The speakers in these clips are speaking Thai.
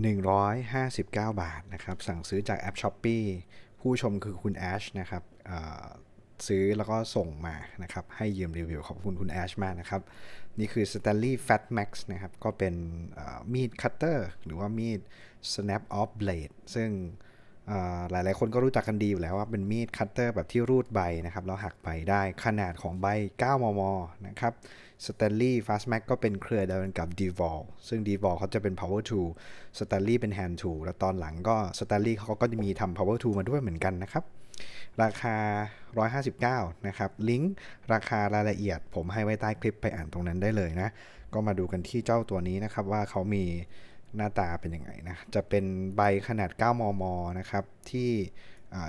159 บาทนะครับ สั่งซื้อจากแอป s h อ p e e ผู้ชมคือคุณแอชนะครับซื้อแล้วก็ส่งมานะครับ ให้ยืมรีวิวขอบคุณคุณแอชมากนะครับ นี่คือ Stanley Fat Max นะครับ ก็เป็นมีดคัตเตอร์หรือว่ามีด snap off blade ซึ่ง หลายๆ คนก็รู้จักกันดีอยู่แล้วว่าเป็นมีดคัตเตอร์แบบที่รูดใบนะครับแล้วหักใบได้ขนาดของใบ 9 มม นะครับ Stanley Fast Max ก็เป็นเครือเดียวกันกับ DeVol ซึ่ง DeVol เขาจะเป็น power tool Stanley เป็น hand tool แล้วตอนหลังก็ Stanley เขาก็จะมีทำ power tool มาด้วยเหมือนกันนะครับ ราคา 159 นะครับ ลิงก์ราคารายละเอียด ผมให้ไว้ใต้คลิปไปอ่านตรงนั้นได้เลยนะ ก็มาดูกันที่เจ้าตัวนี้นะครับว่าเขามี หน้าตาเป็นยังไงนะ จะเป็นใบขนาด 9 มม นะครับ ที่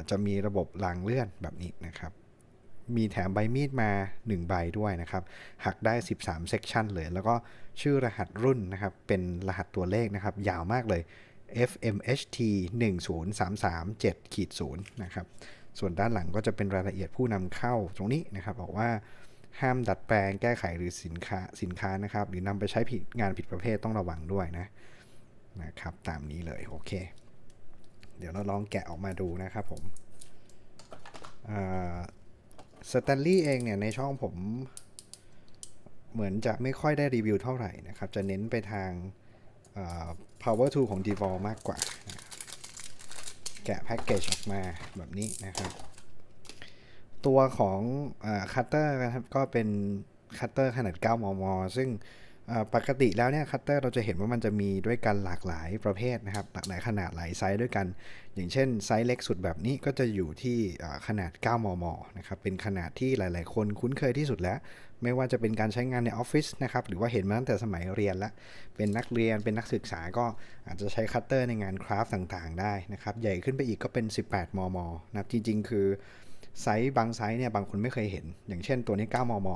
จะมีระบบรางเลื่อนแบบนี้นะครับ มีแถมใบมีดมา 1 ใบด้วยนะครับ หักได้ 13เซกชันเลย แล้วก็ชื่อรหัสรุ่นนะครับ เป็นรหัสตัวเลขนะครับ ยาวมากเลย FMHT 10337ขีด0นะครับ ส่วนด้านหลังก็จะเป็นรายละเอียดผู้นำเข้าตรงนี้นะครับ บอกว่าห้ามดัดแปลงแก้ไขหรือสินค้าสินค้านะครับ หรือนำไปใช้ผิดงานผิดประเภทต้องระวังด้วยนะ นะครับตามนี้เลยโอเค เดี๋ยวเราลองแกะออกมาดูนะครับผมสแตนลี่เองเนี่ยในช่องผม เหมือนจะไม่ค่อยได้รีวิวเท่าไหร่นะครับ จะเน้นไปทาง power tool ของ d e v o l มากกว่า แกะแพ็กเกจออกมาแบบนี้นะครับ ตัวของคัตเตอร์นะครับก็เป็นคัตเตอร์ขนาด 9 มม ซึ่ง ปกติแล้วเนี่ยคัตเตอร์เราจะเห็นว่ามันจะมีด้วยกันหลากหลายประเภทนะครับหลากหลายขนาดหลายไซส์ด้วยกัน อย่างเช่นไซส์เล็กสุดแบบนี้ก็จะอยู่ที่ขนาด 9 มม นะครับ เป็นขนาดที่หลาย ๆ คนคุ้นเคยที่สุดแล้ว ไม่ว่าจะเป็นการใช้งานในออฟฟิศนะครับ หรือว่าเห็นมาตั้งแต่สมัยเรียนละ เป็นนักเรียน เป็นนักศึกษาก็อาจจะใช้คัตเตอร์ในงานคราฟต์ต่าง ๆ ได้นะครับ ใหญ่ขึ้นไปอีกก็เป็น 18 มม นะครับ จริง ๆ คือ ไซส์บางไซส์เนี่ยบางคนไม่เคยเห็น อย่างเช่นตัวนี้ 9 มม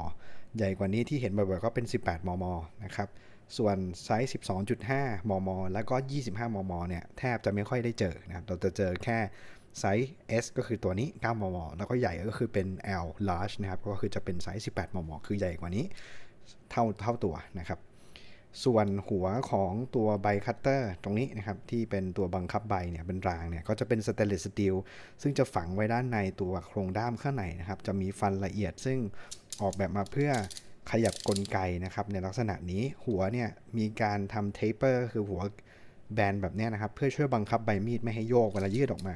ใหญ่กว่านี้ที่เห็นบ่อยๆก็เป็น 18 มม นะครับ ส่วนไซส์ 12.5 มม แล้วก็ 25 มม เนี่ยแทบจะไม่ค่อยได้เจอนะครับ เราจะเจอแค่ไซส์ S ก็คือตัวนี้ 9 มม แล้วก็ใหญ่ก็คือเป็น L large นะครับ ก็คือจะเป็นไซส์ 18 มม คือใหญ่กว่านี้เท่าเท่าตัวนะครับ ส่วนหัวของตัวใบคัตเตอร์ตรงนี้นะครับที่เป็นตัวบังคับใบเนี่ยเป็นรางเนี่ยก็จะเป็นสเตนเลสสตีลซึ่งจะฝังไว้ด้านในตัวโครงด้ามข้างในนะครับจะมีฟันละเอียดซึ่งออกแบบมาเพื่อขยับกลไกนะครับในลักษณะนี้หัวเนี่ยมีการทำเทปเปอร์คือหัวแบนแบบนี้นะครับเพื่อช่วยบังคับใบมีดไม่ให้โยกเวลายืดออกมา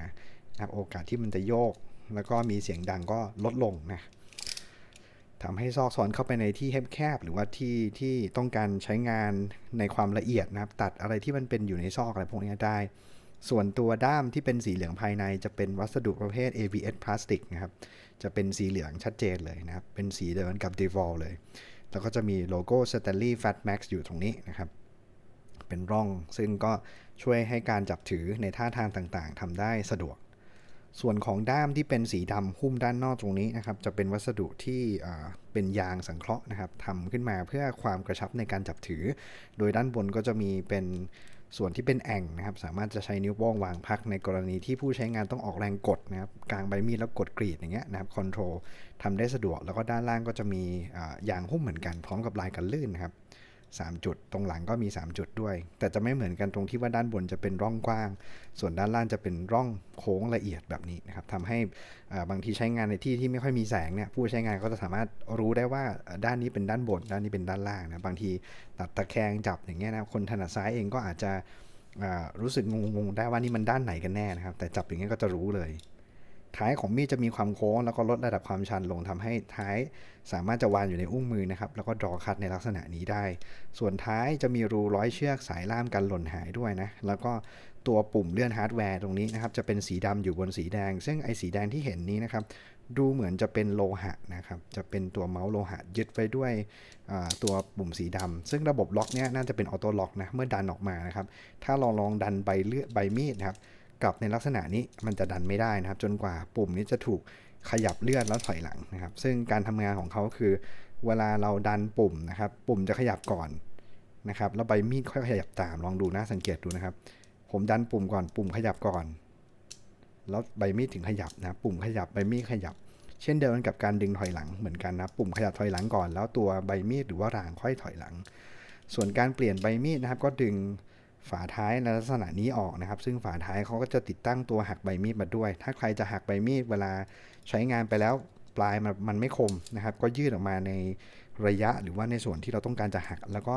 นะครับโอกาสที่มันจะโยก แล้วก็มีเสียงดังก็ลดลงนะ ทำให้ซอกซอนเข้าไปในที่แคบๆหรือว่าที่ที่ต้องการใช้งานในความละเอียดนะครับ ตัดอะไรที่มันเป็นอยู่ในซอกอะไรพวกนี้ได้ ส่วนตัวด้ามที่เป็นสีเหลืองภายในจะเป็นวัสดุประเภท ABS พลาสติกนะครับ จะเป็นสีเหลืองชัดเจนเลยนะครับ เป็นสีเดียวกันกับ d e v o l เลย แล้วก็จะมีโลโก้ Stanley Fat Max อยู่ตรงนี้นะครับ เป็นร่องซึ่งก็ช่วยให้การจับถือในท่าทางต่างๆทำได้สะดวก ส่วนของด้ามที่เป็นสีดำหุ้มด้านนอกตรงนี้นะครับ จะเป็นวัสดุที่เป็นยางสังเคราะห์นะครับทำขึ้นมาเพื่อความกระชับในการจับถือ โดยด้านบนก็จะมีเป็นส่วนที่เป็นแอ่งนะครับ สามารถจะใช้นิ้วโป้งวางพักในกรณีที่ผู้ใช้งานต้องออกแรงกดนะครับกลางใบมีดแล้วกดกรีดอย่างเงี้ยนะครับคอนโทรลทำได้สะดวก แล้วก็ด้านล่างก็จะมียางหุ้มเหมือนกันพร้อมกับลายกันลื่นนะครับ 3 จุด ตรงหลังก็มี 3 จุดด้วย แต่จะไม่เหมือนกันตรงที่ว่าด้านบนจะเป็นร่องกว้าง ส่วนด้านล่างจะเป็นร่องโค้งละเอียดแบบนี้นะครับทำให้บางทีใช้งานในที่ที่ไม่ค่อยมีแสงเนี่ยผู้ใช้งานก็จะสามารถรู้ได้ว่าด้านนี้เป็นด้านบน ด้านนี้เป็นด้านล่างนะบางทีตัดตะแคงจับอย่างเงี้ยนะคนถนัดซ้ายเองก็อาจจะรู้สึกงงๆได้ว่านี่มันด้านไหนกันแน่นะครับ แต่จับอย่างเงี้ยก็จะรู้เลย ท้ายของมีดจะมีความโค้ง แล้วก็ลดระดับความชันลงทำให้ท้ายสามารถจะวางอยู่ในอุ้งมือนะครับ แล้วก็ดรอคัดในลักษณะนี้ได้ ส่วนท้ายจะมีรูร้อยเชือกสายล่ามกันหล่นหายด้วยนะ แล้วก็ตัวปุ่มเลื่อนฮาร์ดแวร์ตรงนี้นะครับจะเป็นสีดำอยู่บนสีแดง ซึ่งไอ้สีแดงที่เห็นนี้นะครับ ดูเหมือนจะเป็นโลหะนะครับ จะเป็นตัวเมาส์โลหะยึดไว้ด้วยตัวปุ่มสีดำซึ่งระบบล็อกเนี้ยน่าจะเป็นออโต้ล็อกนะ เมื่อดันออกมานะครับ ถ้าเราลองดันใบเลือดใบมีดนะครับ กลับในลักษณะนี้มันจะดันไม่ได้นะครับ จนกว่าปุ่มนี้จะถูกขยับเลื่อนแล้วถอยหลังนะครับ ซึ่งการทำงานของเขาคือ เวลาเราดันปุ่มนะครับ ปุ่มจะขยับก่อนนะครับแล้วใบมีดค่อยขยับตามลองดูนะสังเกตดูนะครับ ผมดันปุ่มก่อนปุ่มขยับก่อน แล้วใบมีดถึงขยับนะปุ่มขยับใบมีดขยับ เช่นเดียวกันกับการดึงถอยหลังเหมือนกันนะปุ่มขยับถอยหลังก่อน แล้วตัวใบมีดหรือว่ารางค่อยถอยหลัง ส่วนการเปลี่ยนใบมีดนะครับ ก็ดึง ฝาท้ายในลักษณะนี้ออกนะครับ ซึ่งฝาท้ายเขาก็จะติดตั้งตัวหักใบมีดมาด้วย ถ้าใครจะหักใบมีดเวลาใช้งานไปแล้วปลายมันมันไม่คมนะครับ ก็ยืดออกมาในระยะหรือว่าในส่วนที่เราต้องการจะหัก แล้วก็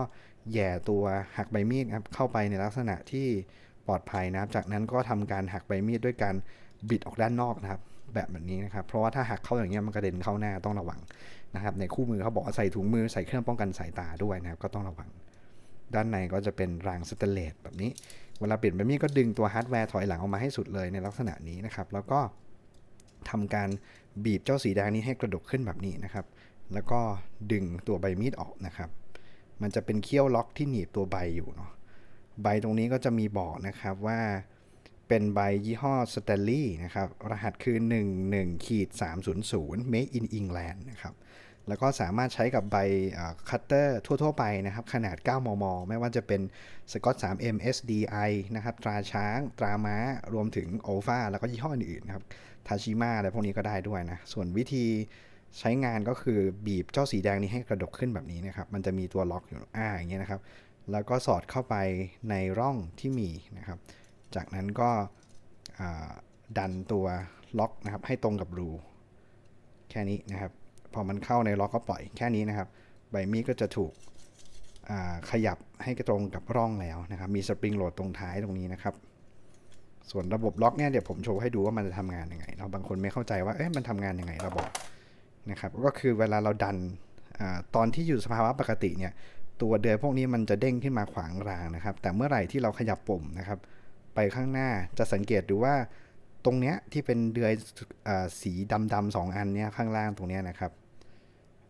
แย่ตัวหักใบมีดครับเข้าไปในลักษณะที่ปลอดภัยนะครับ จากนั้นก็ทำการหักใบมีดด้วยการบิดออกด้านนอกนะครับ แบบแบบนี้นะครับ เพราะว่าถ้าหักเข้าอย่างเงี้ยมันกระเด็นเข้าหน้าต้องระวังนะครับ ในคู่มือเขาบอกใส่ถุงมือใส่เครื่องป้องกันสายตาด้วยนะครับ ก็ต้องระวัง ด้านในก็จะเป็นรางสเตเลสแบบนี้ เวลาเปลี่ยนแบบนี้ก็ดึงตัวฮาร์ดแวร์ถอยหลังออกมาให้สุดเลยในลักษณะนี้นะครับ แล้วก็ทำการบีบเจ้าสีแดงนี้ให้กระดกขึ้นแบบนี้นะครับ แล้วก็ดึงตัวใบมีดออกนะครับ มันจะเป็นเขี้ยวล็อกที่หนีบตัวใบอยู่เนาะ ใบตรงนี้ก็จะมีบอกนะครับว่าเป็นใบยี่ห้อสเตลลี่นะครับ รหัสคือ 11ขีด300 made in England นะครับ แล้วก็สามารถใช้กับใบคัตเตอร์ทั่ว ๆ ไปนะครับ ขนาด 9 มม ไม่ว่าจะเป็น Scott 3M SDI นะครับ ตราช้าง ตราม้า รวมถึง o f a แล้วก็ยี่ห้ออื่นๆนะครับทาชิมาอะไรพวกนี้ก็ได้ด้วยนะ ส่วนวิธีใช้งานก็คือบีบเจ้าสีแดงนี้ให้กระดกขึ้นแบบนี้นะครับ มันจะมีตัวล็อกอยู่อ่าอย่างเงี้ยนะครับ แล้วก็สอดเข้าไปในร่องที่มีนะครับ จากนั้นก็ดันตัวล็อกนะครับให้ตรงกับรู แค่นี้นะครับ พอมันเข้าในล็อกก็ปล่อยแค่นี้นะครับ ใบมีดก็จะถูกขยับให้ตรงกับร่องแล้วนะครับ มีสปริงโหลดตรงท้ายตรงนี้นะครับ ส่วนระบบล็อกเนี่ยเดี๋ยวผมโชว์ให้ดูว่ามันจะทำงานยังไง เราบางคนไม่เข้าใจว่าเอ๊ะมันทำงานยังไงระบบนะครับ ก็คือเวลาเราดันอตอนที่อยู่สภาวะปกติเนี่ยตัวเดือยพวกนี้มันจะเด้งขึ้นมาขวางรางนะครับ แต่เมื่อไหร่ที่เราขยับปุ่มนะครับ ไปข้างหน้าจะสังเกตดูว่าตรงเนี้ยที่เป็นเดือยอสีดำๆสองอันเนี้ยข้างล่างตรงเนี้ยนะครับ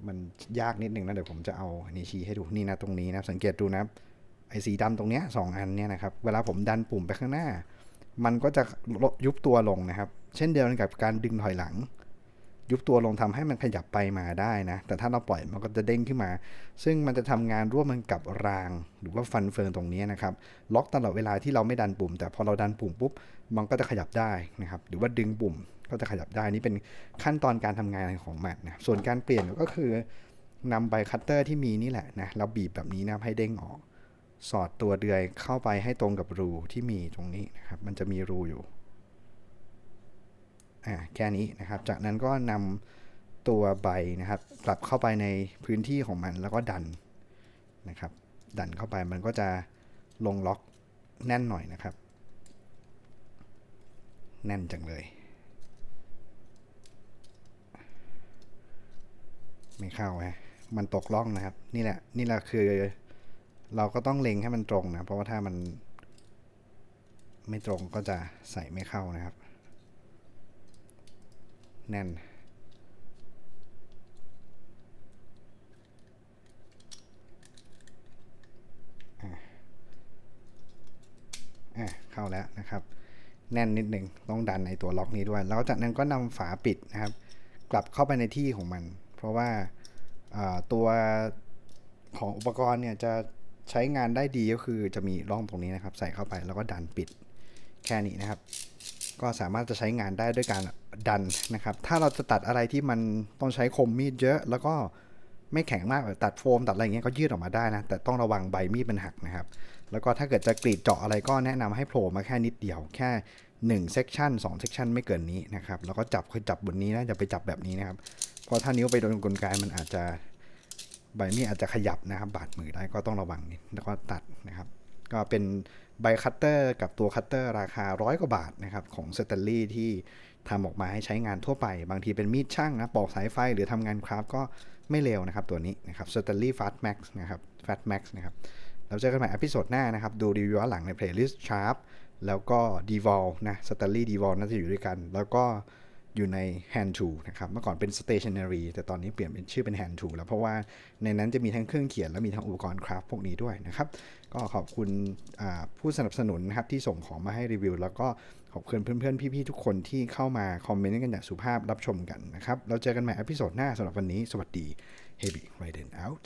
มันยากนิดนึงนะ เดี๋ยวผมจะเอาอันนี้ชี้ให้ดูนี่นะตรงนี้นะ สังเกตดูนะไอสีดำตรงเนี้ยสองอันเนี้ยนะครับ เวลาผมดันปุ่มไปข้างหน้า มันก็จะยุบตัวลงนะครับ เช่นเดียวกันกับการดึงถอยหลัง ยุบตัวลงทำให้มันขยับไปมาได้นะ แต่ถ้าเราปล่อยมันก็จะเด้งขึ้นมา ซึ่งมันจะทำงานร่วมกันกับราง หรือว่าฟันเฟืองตรงนี้นะครับ ล็อกตลอดเวลาที่เราไม่ดันปุ่ม แต่พอเราดันปุ่มปุ๊บ มันก็จะขยับได้นะครับ หรือว่าดึงปุ่ม ก็จะขยับได้นี่เป็นขั้นตอนการทำงานของมันนะส่วนการเปลี่ยนก็คือนำใบคัตเตอร์ที่มีนี่แหละนะเราบีบแบบนี้นะให้เด้งออก สอดตัวเดือยเข้าไปให้ตรงกับรูที่มีตรงนี้นะครับ มันจะมีรูอยู่อ่าแค่นี้นะครับ จากนั้นก็นำตัวใบนะครับ กลับเข้าไปในพื้นที่ของมันแล้วก็ดันนะครับ ดันเข้าไปมันก็จะลงล็อกแน่นหน่อยนะครับ แน่นจังเลย ไม่เข้าฮะมันตกล่องนะครับ นี่แหละ นี่แหละคือ เราก็ต้องเล็งให้มันตรงนะ เพราะว่าถ้ามัน ไม่ตรงก็จะใส่ไม่เข้านะครับ แน่น อะเข้าแล้วนะครับ แน่นนิดหนึ่งต้องดันในตัวล็อกนี้ด้วย แล้วจากนั้นก็นำฝาปิดนะครับ กลับเข้าไปในที่ของมัน เพราะว่าตัวของอุปกรณ์เนี่ยจะใช้งานได้ดีก็คือจะมีร่องตรงนี้นะครับ ใส่เข้าไปแล้วก็ดันปิดแค่นี้นะครับ ก็สามารถจะใช้งานได้ด้วยการดันนะครับ ถ้าเราจะตัดอะไรที่มันต้องใช้คมมีดเยอะ แล้วก็ไม่แข็งมากแบบตัดโฟมตัดอะไรอย่างเงี้ยก็ยืดออกมาได้นะ แต่ต้องระวังใบมีดมันหักนะครับ แล้วก็ถ้าเกิดจะกรีดเจาะอะไรก็แนะนำให้โผล่มาแค่นิดเดียวแค่1เซกชัน2เซกชันไม่เกินนี้นะครับ แล้วก็จับคือจับบนนี้นะอย่าไปจับแบบนี้นะครับ เพราะถ้านิ้วไปโดนกลไกมันอาจจะใบมีดอาจจะขยับนะครับ บาดมือได้ก็ต้องระวังนิดแล้วก็ตัดนะครับ ก็เป็นใบคัตเตอร์กับตัวคัตเตอร์ราคาร้อยกว่าบาทนะครับของสเตลลี่ที่ทำออกมาให้ใช้งานทั่วไป บางทีเป็นมีดช่างนะปอกสายไฟหรือทำงานคราฟก็ไม่เร็วนะครับตัวนี้นะครับสเตลลี่ฟาสแม็กซ์นะครับฟาสแม็กซ์นะครับเราเจอกันใหม่อพิโซดหน้านะครับ ดูรีวิวหลังในเพลย์ลิสต์ชาร์ปแล้วก็ d e v o l นะสเตลลี่ d e v o l น่าจะอยู่ด้วยกัน แล้วก็ อยู่ใน hand tool นะครับ เมื่อก่อนเป็น stationary แต่ตอนนี้เปลี่ยนเป็นชื่อเป็น hand tool แล้วเพราะว่าในนั้นจะมีทั้งเครื่องเขียน และมีทั้งอุปกรณ์คราฟพวกนี้ด้วยนะครับ ก็ขอบคุณผู้สนับสนุนนะครับที่ส่งของมาให้รีวิว แล้วก็ขอบคุณเพื่อนๆ พี่ๆ ทุกคนที่เข้ามาคอมเมนต์กันอย่างสุภาพรับชมกันนะครับ เราเจอกันใหม่อพิโซดหน้าสำหรับวันนี้ สวัสดี Heavy Raiden out